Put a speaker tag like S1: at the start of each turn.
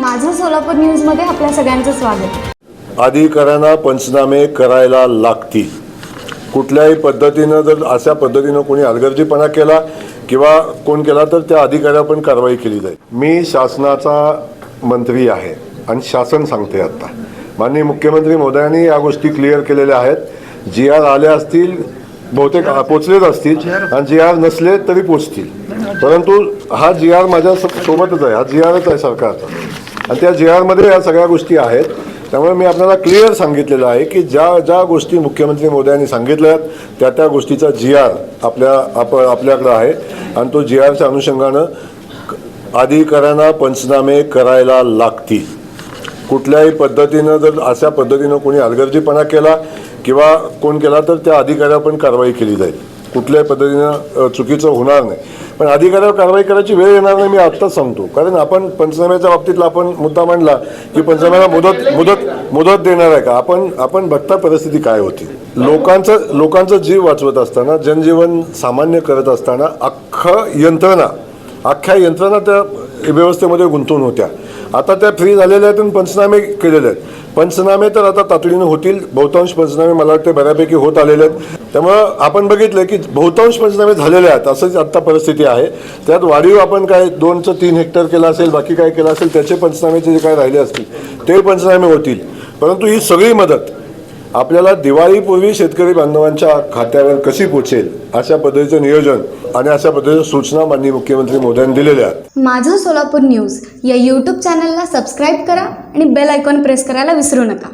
S1: माझं सोलापूर न्यूजमध्ये आपल्या सगळ्यांचं स्वागत.
S2: अधिकाऱ्यांना पंचनामे करायला लागतील. कुठल्याही पद्धतीनं जर अशा पद्धतीनं कोणी हलगर्जीपणा केला किंवा कोण केला तर त्या अधिकाऱ्यावर पण कारवाई केली जाईल. मी शासनाचा मंत्री आहे आणि शासन सांगते आता. माननीय मुख्यमंत्री मोदयांनी या गोष्टी क्लिअर केलेल्या आहेत. जी आर आले असतील बहुतेक पोचलेच असतील आणि जी आर नसले तरी पोचतील. परंतु हा जी आर माझ्या सोबतच आहे. हा जी आरच आहे सरकारचा. आणि त्या जी आरमध्ये या सगळ्या गोष्टी आहेत. त्यामुळे मी आपल्याला क्लिअर सांगितलेलं आहे की ज्या ज्या गोष्टी मुख्यमंत्री मोदयांनी सांगितल्या आहेत त्या त्या गोष्टीचा जी आर आपल्या आप आपल्याकडं आहे. आणि तो जी आरच्या अनुषंगानं अधिकाऱ्यांना पंचनामे करायला लागतील. कुठल्याही पद्धतीनं जर अशा पद्धतीनं कोणी हलगर्जीपणा केला किंवा कोण केला तर त्या अधिकाऱ्यावर पण कारवाई केली जाईल. कुठल्याही पद्धतीनं चुकीचं होणार नाही. पण अधिकाऱ्यावर कारवाई करायची वेळ येणार नाही मी आत्ताच सांगतो. कारण आपण पंचनाम्याच्या बाबतीतला आपण मुद्दा मांडला की पंचनाम्याला मुदत मुदत मुदत देणार आहे का? आपण आपण बघता परिस्थिती काय होती. लोकांचं लोकांचा जीव वाचवत असताना जनजीवन सामान्य करत असताना अख्खं यंत्रणा अख्ख्या यंत्रणा त्या व्यवस्थेमध्ये गुंतवून होत्या. आता त्या फ्री झालेल्या आहेत आणि पंचनामे केलेले आहेत. पंचनामे तर आता तातडीनं होतील. बहुतांश पंचनामे मला वाटते बऱ्यापैकी होत आलेले आहेत. त्यामुळं आपण बघितलं की बहुतांश पंचनामे झालेले आहेत. असंच आत्ता परिस्थिती आहे. त्यात वाढीव आपण काय दोनचं तीन हेक्टर केला असेल बाकी काय केलं असेल त्याचे पंचनामेचे जे काय राहिले असतील ते पंचनामे होतील. परंतु ही सगळी मदत आपल्याला दिवाळीपूर्वी शेतकरी बांधवांच्या खात्यावर कशी पोचेल अशा पद्धतीचं नियोजन आणि अशा पद्धतीच्या सूचना माननीय मुख्यमंत्री मोदयांनी दिलेल्या आहेत.
S1: माझं सोलापूर न्यूज या यूट्यूब चॅनलला सबस्क्राईब करा आणि बेल आयकॉन प्रेस करायला विसरू नका.